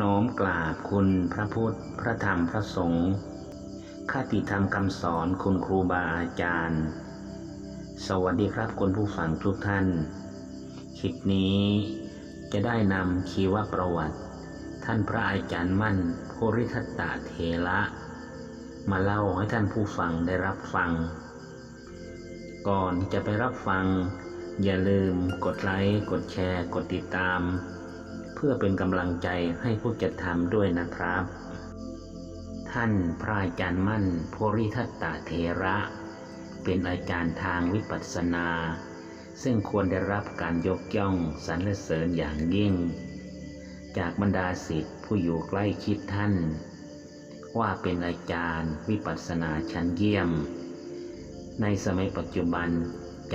น้อมกราบคุณพระพุทธ พระธรรม พระสงฆ์คติธรรมคำสอนคุณครูบาอาจารย์ สวัสดีครับคุณผู้ฟังทุกท่าน คลิปนี้จะได้นำชีวประวัติ ท่านพระอาจารย์มั่นโพริทัตตะเทระ มาเล่าให้ท่านผู้ฟังได้รับฟัง ก่อนจะไปรับฟัง อย่าลืมกดไลค์ กดแชร์ กดติดตาม เพื่อเป็นกำลังใจให้ผู้จัดทำด้วยนะครับ ท่านพระอาจารย์มั่นโพริทัตตะเทระ เป็นอาจารย์ทางวิปัสสนา ซึ่งควรได้รับการยกย่องสรรเสริญอย่างยิ่ง จากบรรดาศิษย์ผู้อยู่ใกล้ชิดท่าน ว่าเป็นอาจารย์วิปัสสนาชั้นเยี่ยม ในสมัยปัจจุบัน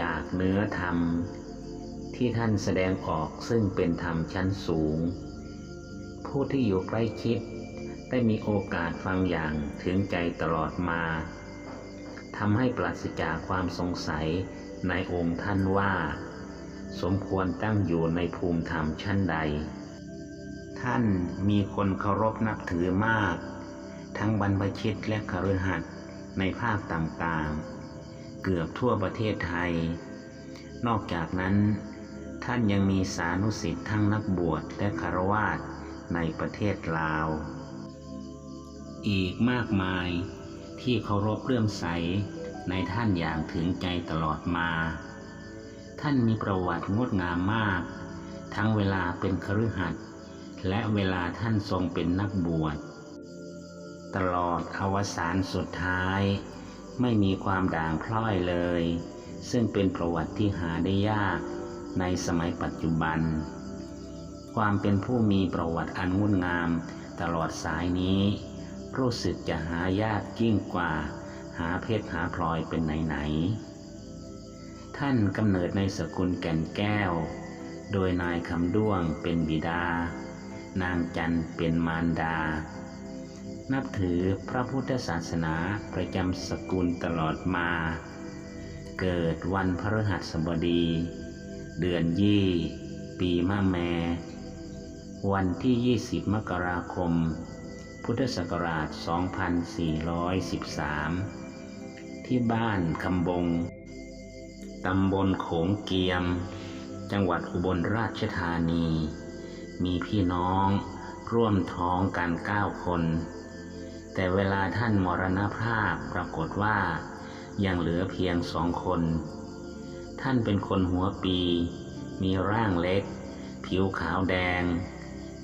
จากเนื้อธรรม ที่ท่านแสดงออกซึ่งเป็นธรรมชั้นสูง ผู้ที่อยู่ใกล้ชิดได้มีโอกาสฟังอย่างถึงใจตลอดมาทำให้ปราศจากความสงสัยในองค์ท่านว่า สมควรตั้งอยู่ในภูมิธรรมชั้นใด ท่านมีคนเคารพนับถือมาก ทั้งบรรพชิตและคฤหัสถ์ในภาคต่างๆ เกือบทั่วประเทศไทย นอกจากนั้น ท่านยังมีสานุสิทธิ์ทั้งนักบวชและคารวาสในประเทศลาว อีกมากมายที่เคารพเลื่อมใสในท่านอย่างถึงใจตลอดมา ท่านมีประวัติงดงามมาก ทั้งเวลาเป็นคฤหัสถ์และเวลาท่านทรงเป็นนักบวช ตลอดอวสานสุดท้าย ไม่มีความด่างพร้อยเลย ซึ่งเป็นประวัติที่หาได้ยาก ในสมัยปัจจุบัน ความเป็นผู้มีประวัติอันงดงามตลอดสายนี้ รู้สึกจะหายากยิ่งกว่า หาเพชรหาพลอยเป็นไหนๆท่านกำเนิดในสกุลแก่นแก้ว โดยนายคำด้วงเป็นบิดา นางจันเป็นมารดา นับถือพระพุทธศาสนาประจำสกุลตลอดมา เกิดวันพฤหัสบดี เดือนยี่ ปีมะแม วันที่ 20 มกราคม พุทธศักราช 2413 ที่บ้านคำบง ตำบลโขงเกียม จังหวัดอุบลราชธานี มีพี่น้องร่วมท้องกันเก้าคน แต่เวลาท่านมรณภาพปรากฏว่ายังเหลือเพียงสองคน ท่านเป็นคนหัวปี มีร่างเล็ก ผิวขาวแดง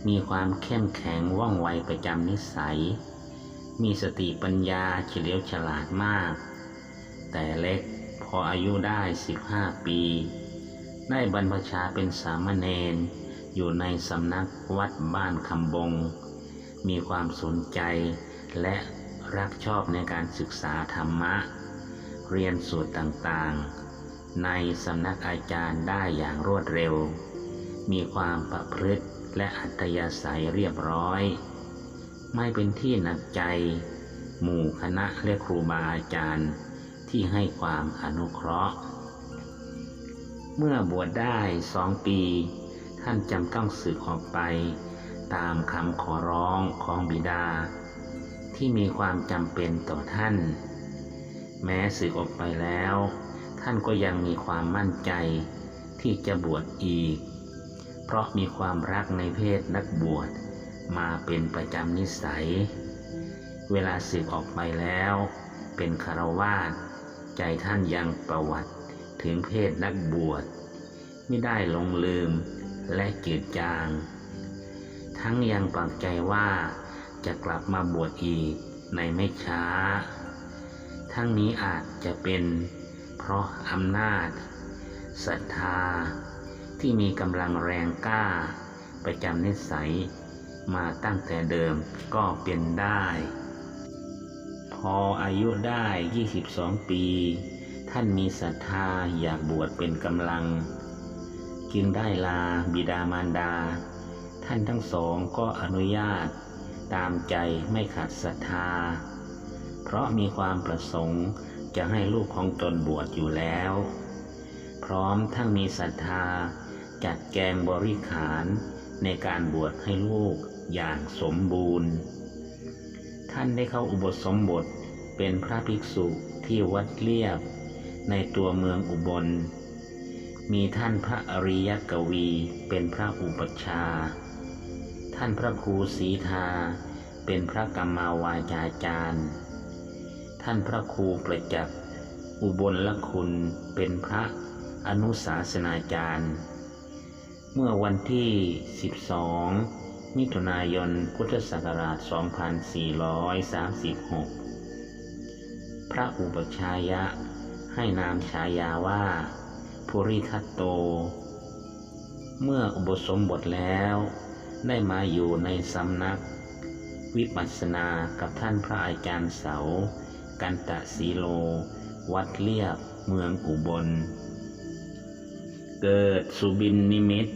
มีความเข้มแข็งว่องไวประจำนิสัย มีสติปัญญาเฉลียวฉลาดมาก แต่เล็กพออายุได้ 15 ปี ได้บรรพชาเป็นสามเณรอยู่ในสำนักวัดบ้านคำบง มีความสนใจและรักชอบในการศึกษาธรรมะ เรียนสูตรต่างๆ ในสำนักอาจารย์ได้อย่างรวดเร็ว มีความประพฤติและอัธยาศัยเรียบร้อย ไม่เป็นที่หนักใจ หมู่คณะและครูบาอาจารย์ที่ให้ความอนุเคราะห์ เมื่อบวชได้สองปี ท่านจำต้องสึกออกไปตามคำขอร้องของบิดา ที่มีความจำเป็นต่อท่าน แม้สึกออกไปแล้ว ท่านก็ยังมีความมั่นใจที่จะบวชอีก เพราะมีความรักในเพศนักบวชมาเป็นประจำนิสัย เวลาสึกออกไปแล้ว เป็นคารวาสใจท่านยังประวัติถึงเพศนักบวช ไม่ได้หลงลืมและจืดจาง ทั้งยังปักใจว่าจะกลับมาบวชอีกในไม่ช้า ทั้งนี้อาจจะเป็น เพราะอำนาจศรัทธาที่มีกำลังแรงกล้า ประจำนิสัยมาตั้งแต่เดิมก็เป็นได้ พออายุได้ 22 ปี ท่านมีศรัทธาอยากบวชเป็นกำลัง จึงได้ลาบิดามารดา ท่านทั้งสองก็อนุญาตตามใจไม่ขัดศรัทธา เพราะมีความประสงค์ จะให้ลูกของตนบวชอยู่แล้ว พร้อมทั้งมีศรัทธา จัดแกงบริขารในการบวชให้ลูกอย่างสมบูรณ์ ท่านได้เข้าอุปสมบทเป็นพระภิกษุที่วัดเลียบ ในตัวเมืองอุบล มีท่านพระอริยกวีเป็นพระอุปัชฌาท่านพระครูศรีทาเป็นพระกรรมาวาจาจารย์ ท่านพระครูประจักษ์อุบลละคุณเป็นพระอนุสาสนาจารย์ เมื่อวันที่ 12 มิถุนายนพุทธศักราช 2436 พระอุปชายะให้นามฉายาว่าภูริทัตโต เมื่ออุปสมบทแล้วได้มาอยู่ในสำนักวิปัสสนากับท่านพระอาจารย์เสา กันตะสีโล วัดเลียบเมืองอุบล เกิดสุบินนิมิต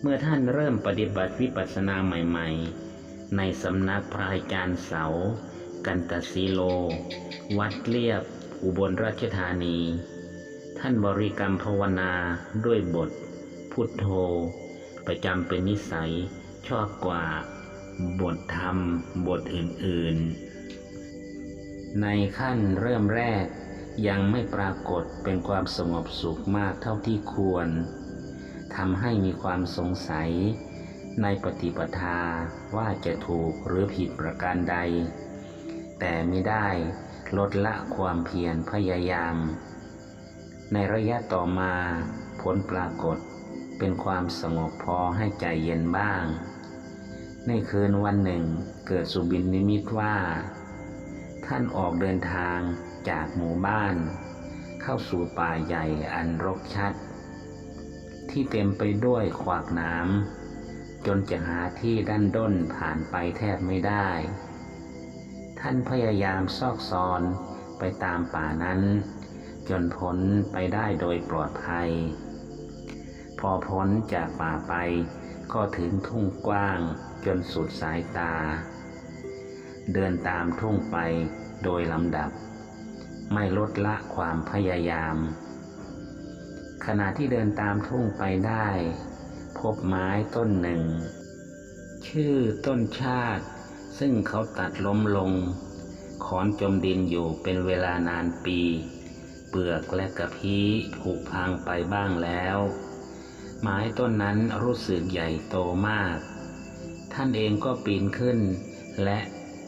เมื่อท่านเริ่มปฏิบัติวิปัสสนาใหม่ ๆ ในสำนักพระอาจารย์เสา กันตะสีโล วัดเลียบอุบลราชธานี ท่านบริกรรมภาวนาด้วยบท พุทโธ ประจำเป็นนิสัยชอบกว่าบทธรรม บทอื่น ๆ ในขั้นเริ่มแรกยังไม่ปรากฏเป็นความสงบสุขมากเท่าที่ควรทำให้มีความสงสัยในปฏิปทาว่าจะถูกหรือผิดประการใด แต่ไม่ได้ลดละความเพียรพยายาม ในระยะต่อมาผลปรากฏเป็นความสงบพอให้ใจเย็นบ้าง ในคืนวันหนึ่งเกิดสุบินนิมิตว่า ท่านออกเดินทางจากหมู่บ้าน เข้าสู่ป่าใหญ่อันรกชัด ที่เต็มไปด้วยขวากน้ำจนจะหาที่ด้านด้นผ่านไปแทบไม่ได้ ท่านพยายามซอกซอนไปตามป่านั้น จนพ้นไปได้โดยปลอดภัย พอพ้นจากป่าไปก็ถึงทุ่งกว้างจนสุดสายตา เดินตามทุ่งไปโดยลำดับ ไม่ลดละความพยายาม ขณะที่เดินตามทุ่งไปได้ พบไม้ต้นหนึ่ง ชื่อต้นชาติ ซึ่งเขาตัดล้มลงขอนจมดินอยู่เป็นเวลานานปี เปลือกและกระพี้ผุพังไปบ้างแล้ว ไม้ต้นนั้นรู้สึกใหญ่โตมาก ท่านเองก็ปีนขึ้น และ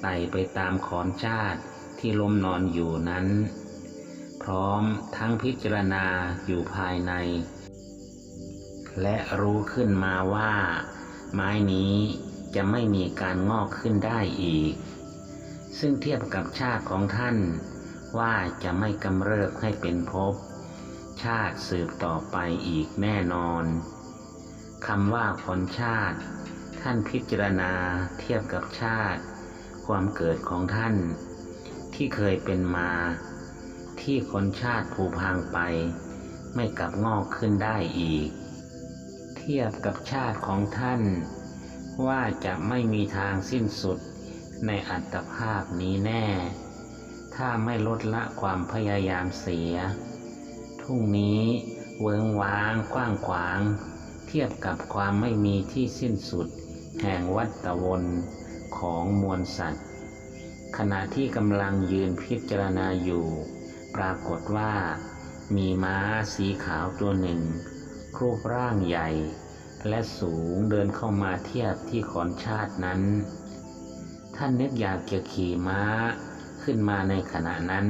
ไต่ไปตามขอนชาติที่ล้มนอนอยู่นั้น พร้อมทั้งพิจารณาอยู่ภายใน และรู้ขึ้นมาว่า ไม้นี้จะไม่มีการงอกขึ้นได้อีก ซึ่งเทียบกับชาติของท่านว่าจะไม่กำเริบให้เป็นภพชาติสืบต่อไปอีกแน่นอนคำว่าผลชาติ ท่านพิจารณาเทียบกับชาติ ความเกิดของท่าน ที่เคยเป็นมา ที่คนชาติผูพังไป ไม่กลับงอกขึ้นได้อีก เทียบกับชาติของท่าน ว่าจะไม่มีทางสิ้นสุดในอัตภาพนี้แน่ ถ้าไม่ลดละความพยายามเสีย ทุ่งนี้เวิงว้างกว้างขวาง เทียบกับความไม่มีที่สิ้นสุด แห่งวัฏวน ของมวลสัตว์ ขณะที่กำลังยืนพิจารณาอยู่ ปรากฏว่า มีม้าสีขาวตัวหนึ่ง รูปร่างใหญ่ และสูงเดินเข้ามาเทียบที่ขอนชาตินั้น ท่านนึกอยากจะขี่ม้าขึ้นมาในขณะนั้น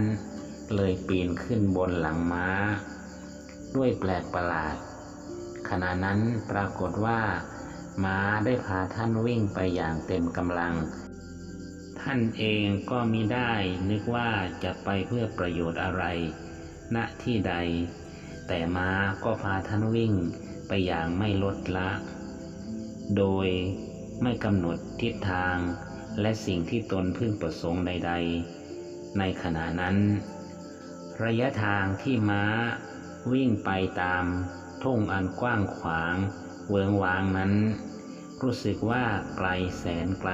เลยปีนขึ้นบนหลังม้า ด้วยแปลกประหลาด ขณะนั้นปรากฏว่า ม้าได้พาท่านวิ่งไปอย่างเต็มกำลัง ท่านเองก็มิได้นึกว่าจะไปเพื่อประโยชน์อะไร ณที่ใด แต่ม้าก็พาท่านวิ่งไปอย่างไม่ลดละ โดยไม่กำหนดทิศทางและสิ่งที่ตนพึ่งประสงค์ใด ๆ ในขณะนั้น ระยะทางที่ม้าวิ่งไปตามทุ่งอันกว้างขวางเวิงวางนั้น รู้สึกว่าไกลแสนไกล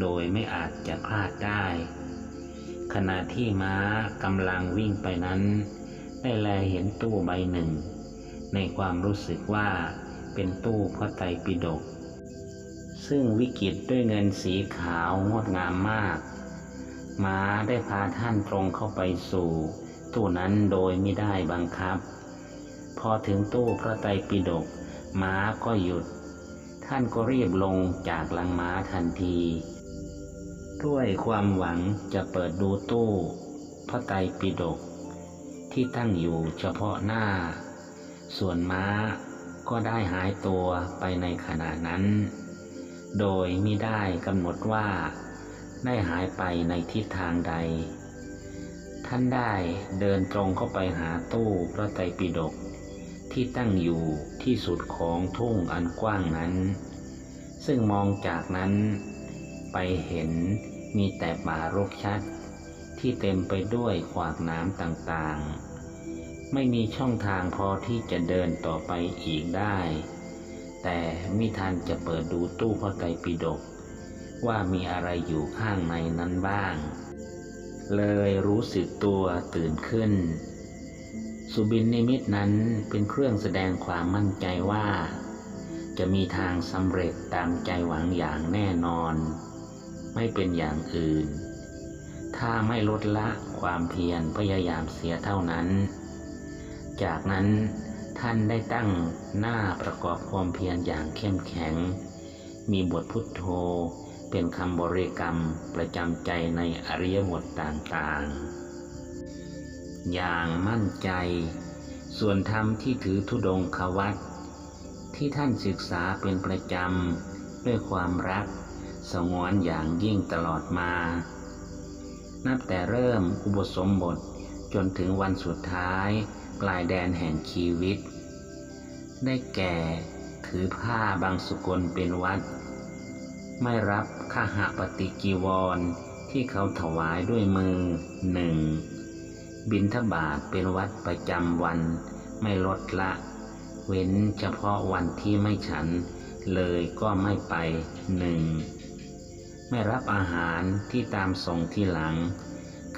โดยไม่อาจจะพลาดได้ ขณะที่ม้ากำลังวิ่งไปนั้น ได้แลเห็นตู้ใบหนึ่ง ในความรู้สึกว่าเป็นตู้พระไตรปิฎกซึ่งวิกฤตด้วยเงินสีขาวงดงามมาก ม้าได้พาท่านตรงเข้าไปสู่ ตู้นั้นโดยไม่ได้บังคับ พอถึงตู้พระไตรปิฎกม้าก็หยุด ท่านก็รีบลงจากหลังม้าทันที ด้วยความหวังจะเปิดดูตู้พระไตรปิฎกที่ตั้งอยู่เฉพาะหน้า ส่วนม้าก็ได้หายตัวไปในขณะนั้น โดยไม่ได้กำหนดว่าได้หายไปในทิศทางใด ท่านได้เดินตรงเข้าไปหาตู้พระไตรปิฎก ที่ตั้งอยู่ที่สุดของทุ่งอันกว้างนั้น ซึ่งมองจากนั้นไปเห็นมีแต่ป่ารกชัด ที่เต็มไปด้วยขวากน้ำต่างๆ ไม่มีช่องทางพอที่จะเดินต่อไปอีกได้ แต่มิทันจะเปิดดูตู้พระไตรปิฎกว่ามีอะไรอยู่ข้างในนั้นบ้าง เลยรู้สึกตัวตื่นขึ้น สุบินนิมิตนั้นเป็นเครื่องแสดงความมั่นใจว่า จะมีทางสำเร็จตามใจหวังอย่างแน่นอน ไม่เป็นอย่างอื่น ถ้าไม่ลดละความเพียรพยายามเสียเท่านั้น จากนั้นท่านได้ตั้งหน้าประกอบความเพียรอย่างเข้มแข็ง มีบทพุทโธเป็นคำบริกรรมประจำใจในอริยบทต่างๆ อย่างมั่นใจ ส่วนธรรมที่ถือธุดงควัตที่ท่านศึกษาเป็นประจำด้วยความรักสงวนอย่างยิ่งตลอดมา นับแต่เริ่มอุปสมบทจนถึงวันสุดท้ายปลายแดนแห่งชีวิต ได้แก่ถือผ้าบางสุกลเป็นวัด ไม่รับข้าหาปฏิกีวรที่เขาถวายด้วยมือหนึ่ง บินทบาทเป็นวัดประจำวันไม่ลดละ เว้นเฉพาะวันที่ไม่ฉันเลยก็ไม่ไปหนึ่งไม่รับอาหารที่ตามส่งที่หลัง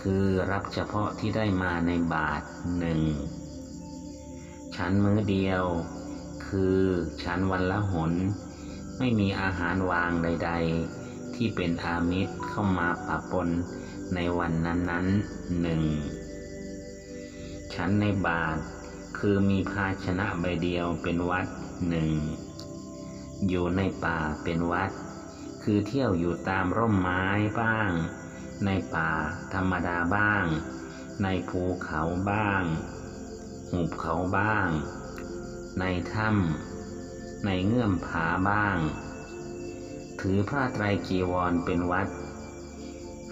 คือรับเฉพาะที่ได้มาในบาทหนึ่งฉันมื้อเดียว คือฉันวันละหน ไม่มีอาหารวางใด ๆ ที่เป็นอามิตรเข้ามาปะปนในวันนั้นๆหนึ่ง ฉันในบาท คือมีภาชนะใบเดียวเป็นวัดหนึ่ง อยู่ในป่าเป็นวัด คือเที่ยวอยู่ตามร่มไม้บ้าง ในป่าธรรมดาบ้าง ในภูเขาบ้าง หุบเขาบ้าง ในถ้ำในเงื่อมผาบ้าง ถือผ้าไตรจีวรเป็นวัด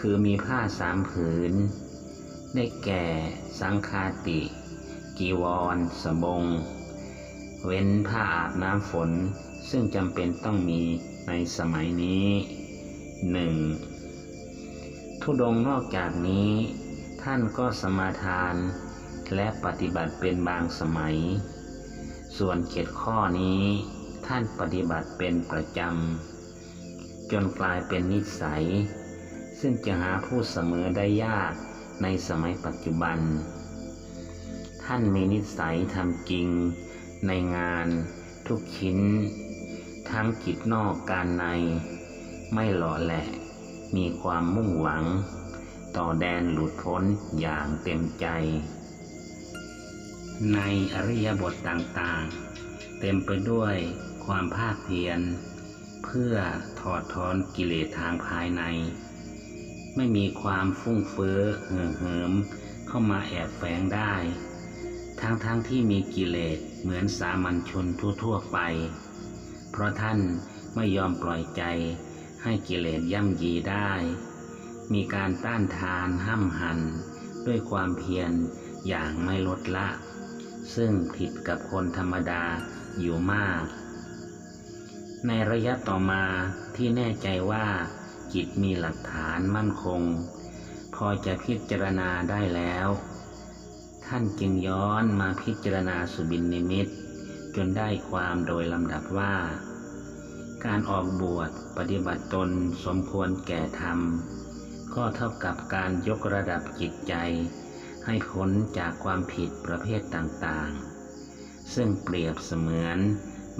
คือมีผ้าสามผืน ได้แก่สังคาติ กีวร สบง เว้นผ้าอาบน้ำฝน ซึ่งจำเป็นต้องมีในสมัยนี้หนึ่งทุดงนอกจากนี้ ท่านก็สมาทานและปฏิบัติเป็นบางสมัย ส่วนเจ็ดข้อนี้ท่านปฏิบัติเป็นประจำ จนกลายเป็นนิสัย ซึ่งจะหาผู้เสมอได้ยาก ในสมัยปัจจุบัน ท่านมีนิสัยทำจริงในงานทุกชิ้น ทั้งกิจนอกการใน ไม่หล่อแหละ มีความมุ่งหวัง ต่อแดนหลุดพ้นอย่างเต็มใจ ในอริยบทต่างๆ เต็มไปด้วยความภาคเพียร เพื่อถอดถอนกิเลสทางภายใน ไม่มีความฟุ้งเฟ้อเห่อเหิมเข้ามาแอบแฝงได้ ทั้งๆทที่มีกิเลสเหมือนสามัญชนทั่วๆไป เพราะท่านไม่ยอมปล่อยใจให้กิเลสย่ำยีได้ มีการต้านทานห้ำหัน ด้วยความเพียรอย่างไม่ลดละ ซึ่งผิดกับคนธรรมดาอยู่มาก ในระยะต่อมาที่แน่ใจว่า จิตมีหลักฐานมั่นคง พอจะพิจารณาได้แล้ว ท่านจึงย้อนมาพิจารณาสุบินนิมิต จนได้ความโดยลำดับว่า การออกบวชปฏิบัติตนสมควรแก่ธรรม ก็เท่ากับการยกระดับจิตใจ ให้พ้นจากความผิดประเภทต่างๆ ซึ่งเปรียบเสมือน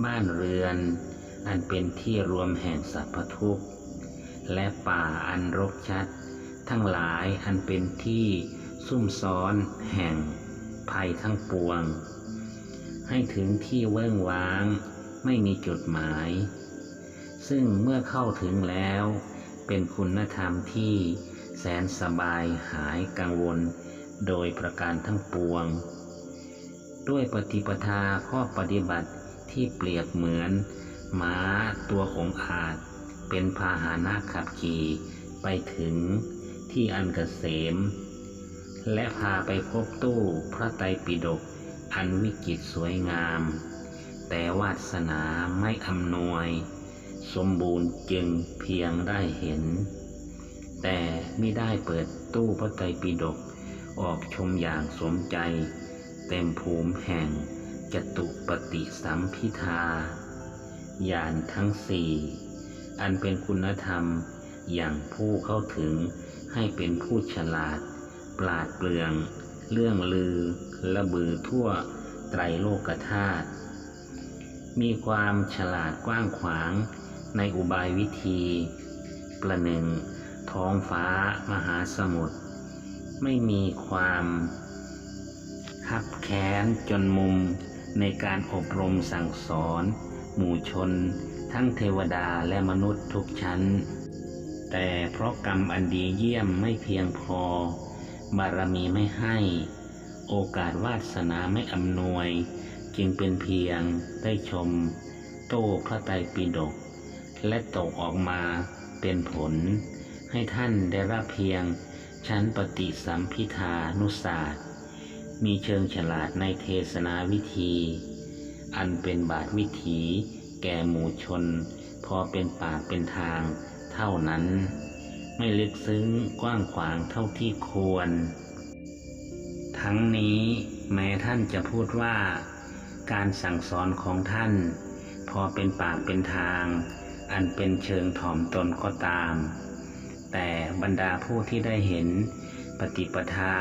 บ้านเรือนอันเป็นที่รวมแห่งสัพพทุกข์ และป่าอันรกชัด ทั้งหลายอันเป็นที่ซุ่มซ้อนแห่งภัยทั้งปวง ให้ถึงที่เว้งว้างไม่มีจุดหมาย ซึ่งเมื่อเข้าถึงแล้ว เป็นคุณธรรมที่แสนสบายหายกังวล โดยประการทั้งปวง ด้วยปฏิปทาข้อปฏิบัติที่เปรียบเหมือนม้าตัวของอาจ เป็นพาหานะขับขี่ไปถึงที่อันเกษม และพาไปพบตู้พระไตรปิฎกอันวิจิตรสวยงาม แต่วาสนาไม่อำนวย สมบูรณ์จึงเพียงได้เห็น แต่ไม่ได้เปิดตู้พระไตรปิฎกออกชมอย่างสมใจ เต็มภูมิแห่งจตุปฏิสัมพิทาญาณทั้งสี่ อันเป็นคุณธรรมอย่างผู้เข้าถึงให้เป็นผู้ฉลาด ปราดเปรื่อง เรื่องลือ ระบือทั่วไตรโลกธาตุมีความฉลาดกว้างขวางในอุบายวิธี ประหนึ่ง ท้องฟ้ามหาสมุทรไม่มีความคับแค้นจนมุมในการอบรมสั่งสอน หมู่ชน ทั้งเทวดาและมนุษย์ทุกชั้น แต่เพราะกรรมอันดีเยี่ยมไม่เพียงพอ บารมีไม่ให้ โอกาสวาสนาไม่อำนวย จึงเป็นเพียงได้ชม โต้พระไตรปิฎกและตกออกมาเป็นผล ให้ท่านได้รับเพียงชั้นปฏิสัมพิทานุศาสตร์ มีเชิงฉลาดในเทศนาวิธี อันเป็นบาทวิถี แก่หมู่ชน พอเป็นปากเป็นทางเท่านั้น ไม่ลึกซึ้งกว้างขวางเท่าที่ควร ทั้งนี้แม้ท่านจะพูดว่า การสั่งสอนของท่าน พอเป็นปากเป็นทาง อันเป็นเชิงถ่อมตนก็ตาม แต่บรรดาผู้ที่ได้เห็นปฏิปทา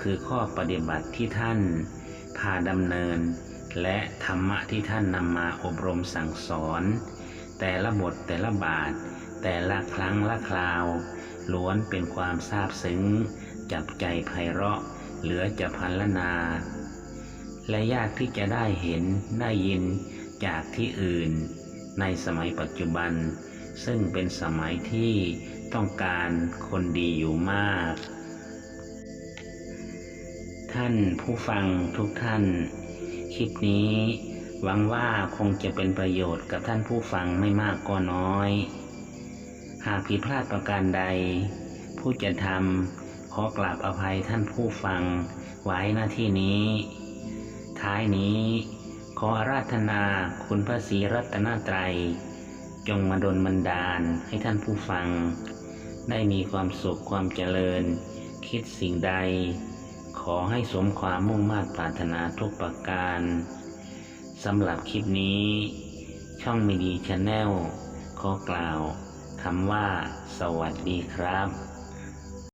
คือข้อปฏิบัติที่ท่านพาดำเนิน และธรรมะที่ท่านนำมาอบรมสั่งสอน แต่ละบทแต่ละบาท แต่ละครั้งละคราว ล้วนเป็นความซาบซึ้ง จับใจไพเราะ เหลือจะพันละนา และยากที่จะได้เห็นได้ยินจากที่อื่น ในสมัยปัจจุบัน ซึ่งเป็นสมัยที่ต้องการคนดีอยู่มาก ท่านผู้ฟังทุกท่าน คลิปนี้ หวังว่าคงจะเป็นประโยชน์กับท่านผู้ฟังไม่มากก็น้อย หากผิดพลาดประการใด ผู้จะทำขอกราบอภัยท่านผู้ฟังไว้หน้าที่นี้ ท้ายนี้ ขออาราธนาคุณพระศรีรัตนตรัย จงมาดลบันดาลให้ท่านผู้ฟัง ได้มีความสุขความเจริญ คิดสิ่งใด ขอให้สมความมุ่งมา่ปรารถนาทุกประการสำหรับคลิปนี้ ช่องมีดีชาแนลขอกล่าวคำว่า สวัสดีครับ